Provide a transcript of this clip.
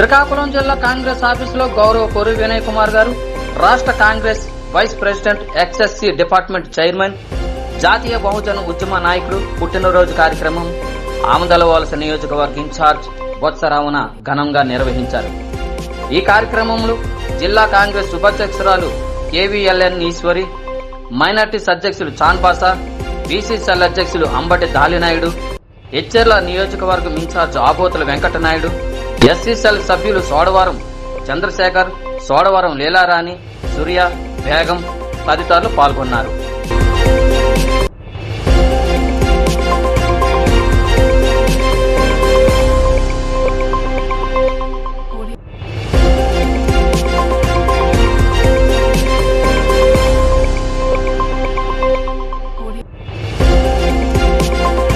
శ్రీకాకుళం జిల్లా కాంగ్రెస్ ఆఫీసులో గౌరవ కొరు వినయ్ కుమార్ గారు రాష్ట్ర Congress vice president ex SC department chairman జాతీయ బహుజన ఉద్యమ నాయకుడు పుట్టినరోజు కార్యక్రమం ఆమదలవలస నియోజకవర్గ ఇన్ఛార్జ్ బొత్సరావున ఘనంగా నిర్వహించారు. ఈ కార్యక్రమంలో జిల్లా కాంగ్రెస్ ఉపాధ్యక్షురాలు కేవీఎల్ఎన్ ఈశ్వరి మైనార్టీస్ అధ్యక్షులు చాన్బాసా బీసీసీఎల్ అధ్యక్షులు అంబటి దాలినాయుడు హెచ్చెర్ల నియోజకవర్గం ఇన్ఛార్జ్ ఆబోతుల వెంకటనాయుడు ఎస్సీసీఎల్ సభ్యులు సోడవరం చంద్రశేఖర్ సోడవరం లీలారాణి సూర్య బేగం తదితరులు పాల్గొన్నారు.